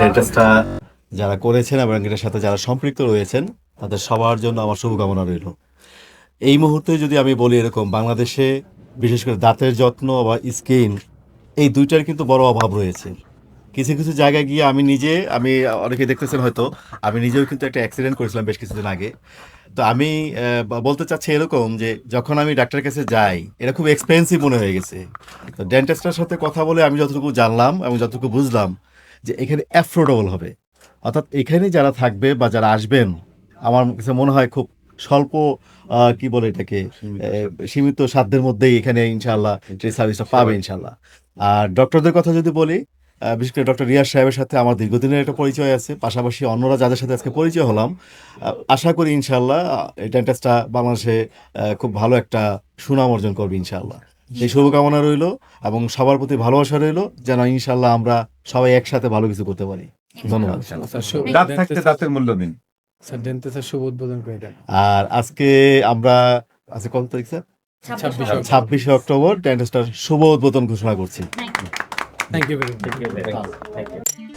ডেন্টাসটা যারা করেছেন এবং এটার সাথে যারা সম্পৃক্ত রয়েছেন, তাদের সবার জন্য আমার শুভকামনা রইল। এই মুহূর্তে যদি আমি বলি এরকম বাংলাদেশে বিশেষ করে দাঁতের যত্ন বা স্কিন, এই দুইটার কিন্তু বড় অভাব রয়েছে। কিছু কিছু জায়গায় গিয়ে আমি নিজে, আমি, অনেকে দেখতেছেন হয়তো, আমি নিজেও কিন্তু একটা অ্যাক্সিডেন্ট করেছিলাম বেশ কিছুদিন আগে। তো আমি বলতে চাচ্ছি এরকম যে যখন আমি ডাক্তারের কাছে যাই, এটা খুব এক্সপেন্সিভ মনে হয়ে গেছে। তো ডেন্টিস্টের সাথে কথা বলে আমি যতটুকু জানলাম এবং যতটুকু বুঝলাম যে এখানে অ্যাফোর্ডেবল হবে। অর্থাৎ এখানে যারা থাকবে বা যারা আসবেন আমার কাছে মনে হয় খুব স্বল্প কি বলে এটাকে সীমিত সাধ্যের মধ্যেই এখানে ইনশাল্লাহ সেই সার্ভিসটা পাবে ইনশাল্লাহ আর ডক্টরদের কথা যদি বলি বিশেষ করে ডক্টর রিয়াজ সাহেবের সাথে আমার দীর্ঘদিনের একটা পরিচয় আছে পাশাপাশি অন্যরা যাদের সাথে আজকে পরিচয় হলাম আশা করি ইনশাল্লাহ এই ডেন্টাসটা বাংলাদেশে খুব ভালো একটা সুনাম অর্জন করবে ইনশাল্লাহ এই শুভকামনা রইল এবং সবার প্রতি ভালোবাসা রইল যেন ইনশাল্লাহ আমরা সবাই একসাথে ভালো কিছু করতে পারি। ধন্যবাদ। দাঁত থাকতে দাঁতের মূল্য দিন। শুভ উদ্বোধন করে আর আজকে আমরা আজকে কত তারিখ স্যার? ছাব্বিশে অক্টোবর। ডেন্টাসটার শুভ উদ্বোধন ঘোষণা করছি। Thank you very you.